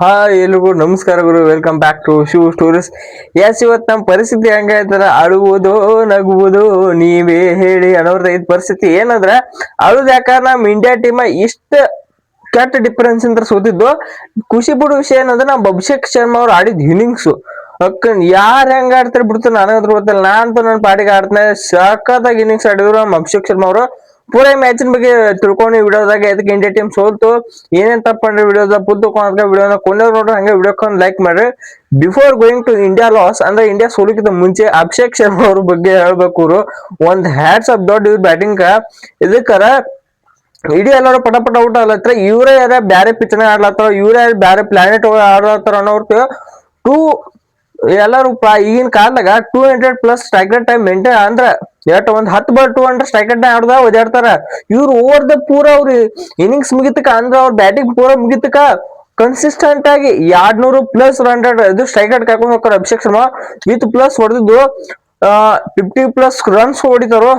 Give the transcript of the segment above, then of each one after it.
Hi ಎಲ್ರಿಗೂ ನಮಸ್ಕಾರ ಗುರು. Welcome back to shoe stories S ಇವತ್ತು ನಮ್ಮ ಪರಿಸ್ಥಿತಿ ಹೆಂಗಾಯ್ತದ ಅಳುವುದು, ನಗುವುದು, ನೀವೇ ಹೇಳಿ ಅನ್ನೋರ್ದ ಐದ್ ಪರಿಸ್ಥಿತಿ. ಏನಂದ್ರ, ಅಳುದ್ ಯಾಕಂದ್ರ ನಮ್ಮ ಇಂಡಿಯಾ ಟೀಮ್ ಇಷ್ಟ ಕೆಟ್ಟ ಡಿಫರೆನ್ಸ್ ಅಂತ ಸೋತಿದ್ದು. ಖುಷಿ ಪಡೋ ವಿಷಯ ಏನಂದ್ರೆ ನಮ್ಮ ಅಭಿಷೇಕ್ ಶರ್ಮಾ ಅವ್ರು ಆಡಿದ ಅಕ್ಕ ಯಾರ್ ಹೆಂಗ್ ಆಡ್ತಾರೆ ಬಿಡ್ತಾರೆ ನಾನು ಅದ್ರ ಗೊತ್ತಿಲ್ಲ ನಾನ್ ನನ್ನ ಪಾಟಿಗೆ ಆಡ್ತಾನೆ ಸಖತ್ತಾಗಿ ಇನ್ನಿಂಗ್ಸ್ ಆಡಿದ್ರು ನಮ್ಮ ಅಭಿಷೇಕ್ ಶರ್ಮಾ ಅವರು. ಪೂರ ಮ್ಯಾಚಿನ ಬಗ್ಗೆ ತಿಳ್ಕೊಂಡು ವಿಡಿಯೋದಾಗ ಎದಕ್ಕೆ ಇಂಡಿಯಾ ಟೀಮ್ ಸೋಲ್ತು, ಏನೇನ್ ತಪ್ಪ ಮಾಡ್ರಿ ವಿಡಿಯೋದ ಪುಲ್ ತಗೊಂಡ್ ವಿಡಿಯೋನ ಕೊಂಡವ್ರು ನೋಡ್ರಿ, ಹಂಗೆ ವಿಡಿಯೋಕ್ಕೊಂದು ಲೈಕ್ ಮಾಡ್ರಿ. Before going to India loss ಅಂದ್ರೆ ಇಂಡಿಯಾ ಸೋಲಿಕ್ಕಿಂತ ಮುಂಚೆ ಅಭಿಷೇಕ್ ಶರ್ಮಾ ಅವ್ರ ಬಗ್ಗೆ ಹೇಳ್ಬೇಕು ಅವರು ಒಂದ್ ಹ್ಯಾಟ್ಸ್ ಆಫ್ ದೊಡ್ಡ ಇವ್ರ ಬ್ಯಾಟಿಂಗ್ ಇದಕ್ಕರ ಇಡೀ ಎಲ್ಲರೂ ಪಟ ಪಟ ಔಟ್ ಆಗ್ಲತ್ರ ಇವರೇ ಯಾರ ಬ್ಯಾರೆ ಪಿಚ್ನ ಆಡ್ಲತ್ತಾರ, ಇವರೇ ಬ್ಯಾರೆ ಪ್ಲಾನೆಟ್ ಆಡ್ಲತ್ತಾರ ಅನ್ನೋರ್ತು ಟೂ ಎಲ್ಲರೂ ಈಗಿನ ಕಾಲದಾಗ two hundred plus striker time maintain ಅಂದ್ರ ಎಟ್ ಒಂದ್ ಹತ್ತು ball two hundred striker time ಆಡ್ದ ಓದಾಡ್ತಾರ ಇವ್ರು ಓವರ್ ದ ಪೂರ ಅವ್ರ. ಇನ್ನಿಂಗ್ಸ್ ಮುಗಿತಕ ಅಂದ್ರ ಅವ್ರ ಬ್ಯಾಟಿಂಗ್ ಪೂರ ಮುಗಿತಕ ಕನ್ಸಿಸ್ಟೆಂಟ್ ಆಗಿ ಎರಡ್ ನೂರು ಪ್ಲಸ್ ಹಂಡ್ರೆಡ್ ಇದು ಸ್ಟ್ರೈಕರ್ ಕರ್ಕೊಂಡು ಹೋಗ್ತಾರ ಅಭಿಷೇಕ್ ಶರ್ಮಾ. ವಿತ್ ಪ್ಲಸ್ ಹೊಡೆದಿದ್ದು ಫಿಫ್ಟಿ ಪ್ಲಸ್ ರನ್ಸ್ ಹೊಡಿತಾರೋ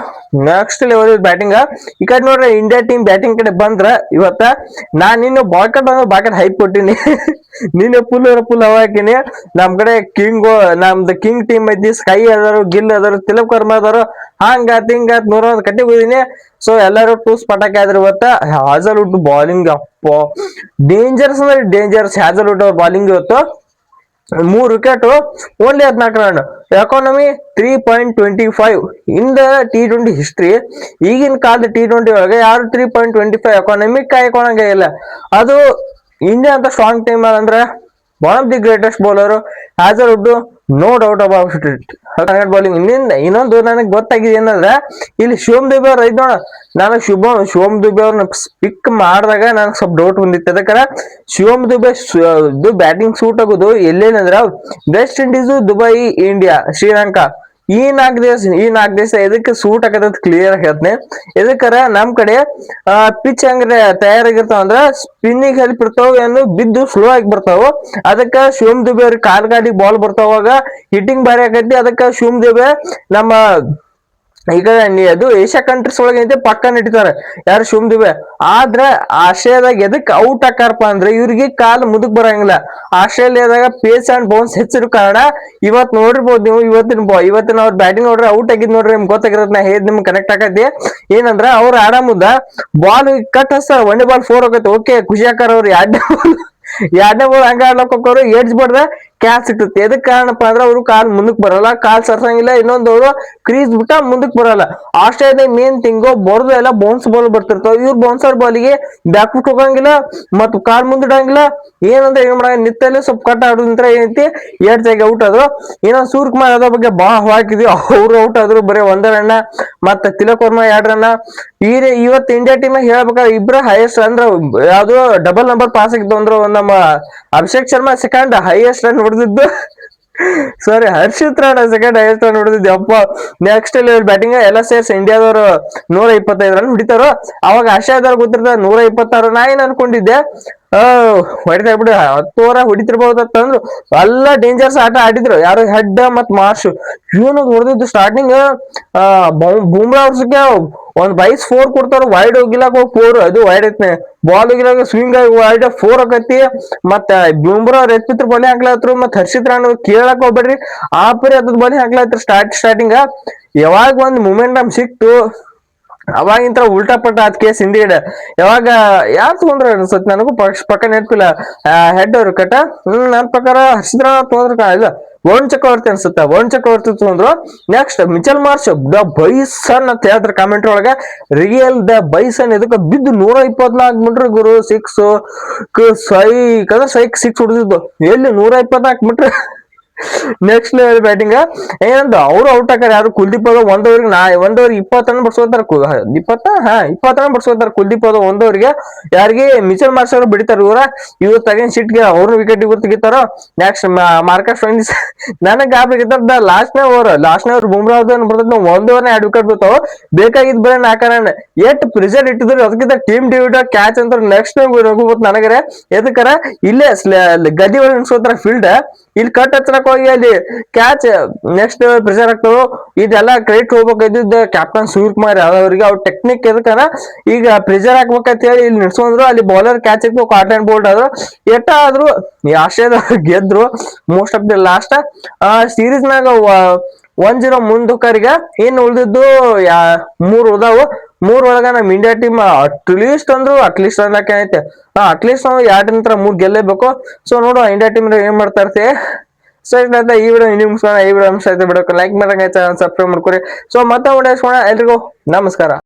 ನೆಕ್ಸ್ಟ್ ಲೆವೆಲ್ ಬ್ಯಾಟಿಂಗ್ ಈ ಕಡೆ ನೋಡ್ರಿ ಇಂಡಿಯಾ ಟೀಮ್ ಬ್ಯಾಟಿಂಗ್ ಕಡೆ ಬಂದ್ರ ಇವತ್ತ ನಾನು ಇನ್ನು ಬಾಕೆಟ್ ಅಂದ್ರೆ ಬಾಕೆಟ್ ಹೈಪ್ ಕೊಟ್ಟಿನಿ. ನಿನ್ನೆ ಪುಲ್ ಪುಲ್ ಹಾಕಿನಿ ನಮ್ ಕಡೆ ಕಿಂಗ್ ನಮ್ದು ಕಿಂಗ್ ಟೀಮ್ ಐತಿ ಸ್ಕೈ ಅದಾರು ಗಿಲ್ ಅದಾರು ತಿಲಕ್ ವರ್ಮ ಅದಾರು ಹಂಗಾತ್ ಹಿಂಗಾತ್ ನೂರ ಕಟ್ಟಿ ಹೋದಿನಿ. ಸೊ ಎಲ್ಲಾರು ಟೂಸ್ ಪಟಾಕಿ ಆದ್ರೆ ಇವತ್ತ. ಉಡ್ ಬಾಲಿಂಗ್ ಅಪ್ಪ. ಡೇಂಜರ್ಸ್ ಅಂದ್ರೆ ಡೇಂಜರ್ಸ್ ಹ್ಯಾಜಲ್ ಉಡ್ ಬಾಲಿಂಗ್ ಇವತ್ತು. ಮೂರ್ ವಿಕೆಟ್ ಓನ್ಲಿ ಹದಿನಾಲ್ಕು run economy three point twenty five in the T twenty history ಈಗಿನ ಕಾಲದ ಟಿ ಟ್ವೆಂಟಿ ಒಳಗೆ ಯಾರು three point twenty five economy ಕಾಯ್ಕೊಳಂಗೆ ಇಲ್ಲ. ಅದು ಇಂಡಿಯಾ ಅಂತ ಸ್ಟ್ರಾಂಗ್ ಟೀಮ್ ಅಂದ್ರೆ one of the greatest bowler Hazlewood no doubt about it bowling ಇನ್ನಿಂದ ಇನ್ನೊಂದು ನನಗೆ ಗೊತ್ತಾಗಿದೆ ಏನಂದ್ರೆ, ಇಲ್ಲಿ ಶಿವಮ್ ದುಬೆ ಅವ್ರ ಐದ್ ನಾನು ಶುಭ ಶಿವಮ್ ದುಬೆ ಅವ್ರನ್ನ ಪಿಕ್ ಮಾಡಿದಾಗ ನನಗೆ ಸ್ವಲ್ಪ ಡೌಟ್ ಬಂದಿತ್ತು. ಅದಕ್ಕೆ ಶಿವಮ್ ದುಬೆ ಬ್ಯಾಟಿಂಗ್ ಸೂಟ್ ಆಗೋದು ಎಲ್ಲೇನಂದ್ರೆ West Indies Dubai India Sri ಈ ನಾಲ್ಕು ದಿವಸ, ಈ ನಾಲ್ಕು ದಿವಸ ಎದಕ್ಕೆ ಸೂಟ್ ಆಗತ್ತ ಕ್ಲಿಯರ್ ಹೇಳ್ತೀನಿ. ಎದಕ್ಕರ ನಮ್ ಕಡೆ ಪಿಚ್ ಹಂಗ್ರೆ ತಯಾರಾಗಿರ್ತಾವ ಅಂದ್ರ ಸ್ಪಿನ್ನಿಗೆ ಹೆಲ್ಪ್ ಇರ್ತಾವ ಏನು ಬಿದ್ದು ಸ್ಲೋ ಆಗಿ ಬರ್ತಾವ. ಅದಕ್ಕ ಶಿವಮ್ ದುಬೆ ಅವ್ರಿಗೆ ಕಾಲ್ ಗಾಡಿ ಬಾಲ್ ಬರ್ತಾವಾಗ ಹಿಟ್ಟಿಂಗ್ ಭಾರಿ ಆಗೈತಿ. ಅದಕ್ಕ ಶಿವಮ್ ದುಬೆ ನಮ್ಮ ಈಗ ಅದು ಏಷ್ಯಾ ಕಂಟ್ರೀಸ್ ಒಳಗೆ ಐತೆ ಪಕ್ಕ ನಡೀತಾರೆ. ಯಾರು ಶುಮ್ ದುಬೆ? ಆದ್ರೆ ಆಸ್ಟ್ರೇಲಿಯಾದಾಗ ಎದಕ್ ಔಟ್ ಹಾಕಾರಪ್ಪ ಅಂದ್ರೆ ಇವ್ರಿಗೆ ಕಾಲ್ ಮುದುಕ್ ಬರಂಗಿಲ್ಲ. ಆಸ್ಟ್ರೇಲಿಯಾದಾಗ ಪೇಸ್ ಅಂಡ್ ಬೌನ್ಸ್ ಹೆಚ್ಚಿರೋ ಕಾರಣ ಇವತ್ ನೋಡಿರ್ಬೋದು ನೀವು ಇವತ್ತಿನ ಇವತ್ತಿನ ಅವ್ರ ಬ್ಯಾಟಿಂಗ್ ನೋಡ್ರಿ ಔಟ್ ಆಗಿದ್ ನೋಡ್ರಿ ನಿಮ್ಗೆ ಗೊತ್ತಾಗಿರೋದ್ ನಾ ಹೇಗೆ ನಿಮ್ಗೆ ಕನೆಕ್ಟ್ ಆಗತ್ತೆ ಏನಂದ್ರ ಅವ್ರ ಆಡಮುದ ಬಾಲ್ ಕಟ್ ಹಸ್ತಾರ ಒಂದೇ ಬಾಲ್ ಫೋರ್ ಹೋಗತ್ತೆ. ಓಕೆ ಖುಷಿ ಆಕಾರ ಅವ್ರು. ಎರಡನೇ ಬಾಲ್ ಎರಡನೇ ಬಾಲ್ ಹಂಗ ಆಡ್ಲಕ್ ಹೋಗೋರು ಕ್ಯಾಚ್ ಸಿಗ್ತೈತಿ ಎದಕ್ ಕಾರಣಪ್ಪ ಅಂದ್ರೆ ಅವರು ಕಾಲ್ ಮುಂದಕ್ ಬರಲ್ಲ, ಕಾಲ್ ಸರ್ಸಂಗಿಲ್ಲ, ಇನ್ನೊಂದು ಅವರು ಕ್ರೀಸ್ ಬಿಟ್ಟ ಮುಂದಕ್ ಬರಲ್ಲ. ಆಸ್ಟ್ರೇಲಿಯಾದ ಮೇನ್ ತಿಂಗೋ ಬರೋದು ಎಲ್ಲ ಬೌನ್ಸ್ ಬಾಲ್ ಬರ್ತಿರ್ತಾವ. ಇವ್ರು ಬೌನ್ಸರ್ ಬಾಲಿಗೆ ಬ್ಯಾಕ್ ಫುಟ್ ಹೋಗಂಗಿಲ್ಲ ಮತ್ ಕಾಲ್ ಮುಂದಿಡಂಗಿಲ್ಲ ಏನಂದ್ರೆ ಏನ್ ಮಾಡ ನಿತ್ತಲ್ಲೇ ಸ್ವಲ್ಪ ಕಟ್ ಆಡೋದಂತ್ರ ಏನೈತಿ, ಎರಡ್ ಜಾಗ ಔಟ್ ಆದ್ರು. ಏನೋ ಸೂರ್ಯ ಕುಮಾರ್ ಅದ್ರ ಬಗ್ಗೆ ಬಾ ಹಾಕಿದ್ವಿ. ಅವ್ರು ಔಟ್ ಆದ್ರು ಬರೀ ಒಂದ ರನ್ನ ಮತ್ತ ತಿಲಕ್ ವರ್ಮ ಎರಡ್ ರನ್ನ ಈ ಇವತ್ತು ಇಂಡಿಯಾ ಟೀಮ್ ಹೇಳ್ಬೇಕಾದ್ರೆ ಇಬ್ರ ಹೈಯೆಸ್ಟ್ ಅಂದ್ರ ಯಾವ್ದು ಡಬಲ್ ನಂಬರ್ ಪಾಸ್ ಆಗಿದ್ದು ಅಂದ್ರೆ ನಮ್ಮ Abhishek Sharma second highest run ಹೊಡೆದಿದ್ದು. Sorry Harshit Rana second highest run ಹೊಡೆದಿದ್ದು. ಅಪ್ಪ ನೆಕ್ಸ್ಟ್ ಲೆವೆಲ್ ಬ್ಯಾಟಿಂಗ್ ಎಲ್ಲ ಸೇರ್ಸ್ ಇಂಡಿಯಾದವರು ನೂರ ಇಪ್ಪತ್ತೈದು ರನ್ ಹೊಡಿತಾರೋ, ಅವಾಗ ಆಶಾದವ್ರು ಗೊತ್ತಿರ್ತಾರೆ ನೂರ ಇಪ್ಪತ್ತಾರು ನಾ ಏನ್ ಅನ್ಕೊಂಡಿದ್ದೆ. ಹೊಡಿತಾ ಬಿಡು. ಹತ್ತುವರ ಹೊಡಿತಿರ್ಬಹುದು ಅಂತಂದ್ರು ಎಲ್ಲ ಡೇಂಜರ್ಸ್ ಆಟ ಆಡಿದ್ರು. ಯಾರು ಹೆಡ್ ಮತ್ ಮಾರ್ಶ್ ಇವನು ಹೊಡೆದಿದ್ದು ಸ್ಟಾರ್ಟಿಂಗ್ ಬೂಮ್ರಾ ಅವ್ರಕ್ಕೆ ಒಂದ್ ಬೈಸ್ ಫೋರ್ ಕೊಡ್ತಾರ ವೈಡ್ ಹೋಗಿಲಾಕ ಹೋಗಿ ಫೋರ್ ಅದು ವೈಡ್ ಐತ್ನೆ. ಬಾಲ್ ಹೋಗಿಲಾಕ ಸ್ವಿಂಗ್ ಆಗಿ ವೈಡ್ ಫೋರ್ ಆಕತಿ. ಮತ್ತೆ ಬೂಮ್ರಾ ಅವ್ರ ಎತ್ತಿತ್ರ ಬಲಿ ಹಾಕ್ಲತ್ರು ಮತ್ ಹರ್ಷಿತ್ ರಾಣ್ ಕೇಳಕ್ ಹೋಗ್ಬೇಡ್ರಿ. ಆ ಪರಿ ಅದ್ ಬಲಿ ಹಾಕ್ಲತ್ರು ಸ್ಟಾರ್ಟ್ ಸ್ಟಾರ್ಟಿಂಗ್ ಯಾವಾಗ ಒಂದ್ ಮೊಮೆಂಟಮ್ ಸಿಕ್ತು ಅವಾಗಿಂತ ಉಲ್ಟಾ ಪಟ್ಟ ಅದ್ ಕೇಸ್ ಹಿಂದಿಗಡೆ ಯಾವಾಗ ಯಾರು ತಗೊಂಡ್ರ ಅನ್ಸತ್ ನನಗೂ ಪಕ್ಷ ಪಕ್ಕ ನೆನಪಿಲ್ಲ. ಹೆಡ್ ಅವ್ರ ಕಟ. ಹ್ಮ್, ನನ್ ಪ್ರಕಾರ ಹರ್ಷಿದ್ರ ತಗೊಂಡ್ರ ಇಲ್ಲ, ವರುಣ್ ಚಕ್ರವರ್ತಿ ಅನ್ಸುತ್ತ? ವರುಣ್ ಚಕ್ರವರ್ತಿ ತಗೊಂಡ್ರು. Next Mitchell Marsh the bison ಅಂತ ಹೇಳಿದ್ರ ಕಾಮೆಂಟ್ ಒಳಗ. ರಿಯಲ್ ದ ಬೈಸನ್ ಇದಕ್ಕೆ ಬಿದ್ದು ನೂರ ಇಪ್ಪತ್ನಾಲ್ಕು ಮೀಟರ್ ಗುರು ಸಿಕ್ಸ್ ಸೈಕ್ ಅಂದ್ರೆ ಸೈಕ್ ಸಿಕ್ಸ್ ಹೊಡೆದಿದ್ದು. ಎಲ್ಲಿ ನೂರ ಇಪ್ಪತ್ನಾಲ್ಕು ಮೀಟ್ರ್ ನೆಕ್ಸ್ಟ್ ಲೆವೆಲ್ ಬ್ಯಾಟಿಂಗ್ ಏನಂದ ಅವ್ರು ಔಟ್ ಹಾಕಾರ ಯಾರು? ಕುಲ್ದೀಪ್ ಯಾದವ್ ಒಂದ್ ಓವರ್ಗೆ ನಾ ಒಂದ್ ಓವರ್ ಇಪ್ಪತ್ತು ರನ್ ಇಪ್ಪತ್ತ? ಹಾ ಇಪ್ಪತ್ತು ರನ್ ಕುಲ್ದೀಪ್ ಯಾದವ್ ಒಂದ್ ಓವರ್ಗೆ ಯಾರಿಗೆ? ಮಿಚಲ್ ಮಾರ್ಸ್ ಅವರು ಬಿಡ್ತಾರ ಇವ್ರ. ಇವ್ರು ತಗೊಂಡ್ ಸಿಟ್ಗೆ ಅವ್ರ ವಿಕೆಟ್ ಇವ್ರು ತೆಗಿತಾರ ನೆಕ್ಸ್ಟ್ ಮಾರ್ಕಸ್ ಫೈನ್ಸ್ ನನಗ್ ಲಾಸ್ಟ್ ಲಾಸ್ಟ್ನೇ ಓವರ್ ಲಾಸ್ಟ್ನೇ ಅವ್ರು ಬುಮ್ರಾ ಬರ್ತದ ಒಂದ್ ಓವರ್ ಎರಡು ವಿಕೆಟ್ ಬರ್ತಾವ ಬೇಕಾಗಿದ್ ಬರೀ ನಾಲ್ಕ ಎಟ್ ಪ್ರೆಸರ್ ಇಟ್ಟಿದ್ರು ಅದಕ್ಕಿಂತ ಟೀಮ್ ಡಿವಿಡ್ ಕ್ಯಾಚ್ ಅಂತ ನೆಕ್ಸ್ಟ್ ನಗು ನನಗರೆ. ಎದಕ್ಕರ? ಇಲ್ಲೇ ಗದಿ ಒಳಗೆ ನಿಲ್ಸ್ಕೊತಾರ ಫೀಲ್ಡ್ ಇಲ್ಲಿ ಕಟ್ ಹಚ್ಚಲಕ್ ಹೋಗಿ ಅಲ್ಲಿ ಕ್ಯಾಚ್ ನೆಕ್ಸ್ಟ್ ಪ್ರೆಷರ್ ಆಗ್ತಾವ ಇದೆಲ್ಲ ಕ್ರೆಡಿಟ್ ಹೋಗ್ಬೇಕಾಗಿದ್ದ ಕ್ಯಾಪ್ಟನ್ ಸೂರ್ಯಕುಮಾರ್ ಯಾದವ್ ಅವರಿಗೆ ಅವ್ರ ಟೆಕ್ನಿಕ್ ಎದಕ್ಕನ ಈಗ ಪ್ರೆಷರ್ ಹಾಕ್ಬೇಕಂತ ಹೇಳಿ ಇಲ್ಲಿ ನಿಲ್ಸ್ಕೊಂಡ್ರು ಅಲ್ಲಿ ಬೌಲರ್ ಕ್ಯಾಚ್ ಇತ್ತು ಕಾಟನ್ ಬೋಲ್ಡ್ ಆದ್ರು. ಎಟ್ಟ ಆದ್ರು ಆಸ್ಟ್ರೇಲಿಯಾ ಗೆದ್ರು. ಮೋಸ್ಟ್ ಆಫ್ ದಿ ಲಾಸ್ಟ್ ಆ ಸೀರೀಸ್ ನಾಗ ಒನ್ ಜೀರೋ ಮುಂದಕ್ಕರಿಗೆ ಏನ್ ಉಳಿದಿದ್ದು ಯಾ, ಮೂರ್ ಮೂರ್ ಒಳಗ ನಮ್ ಇಂಡಿಯಾ ಟೀಮ್ ಅಟ್ಲೀಸ್ಟ್ ಅಂದ್ರು ಅಟ್ಲೀಸ್ಟ್ ಅನ್ನಕ್ಕೆ ಐತೆ. ಅಟ್ಲೀಸ್ಟ್ ನಾವು ಎರಡ್ ನಂತರ ಮೂರ್ ಗೆಲ್ಲೇಬೇಕು. ಸೊ ನೋಡುವ ಇಂಡಿಯಾ ಟೀಮ್ ಏನ್ ಮಾಡ್ತಾ ಇರ್ತೀವಿ ಸೊ ಇಷ್ಟ ಈ ವಿಡಿಯೋ ನಿಮ್ಗೆ ಈ ವಿಡಿಯೋ ಅಂಶ ಐತೆ ಬಿಡೋಕೆ ಲೈಕ್ ಮಾಡಂಗೆ ಸಬ್ಸ್ಕ್ರೈಬ್ ಮಾಡ್ಕೊರಿ ಸೊ ಮತ್ತೆ ಎಲ್ರಿಗೂ ನಮಸ್ಕಾರ.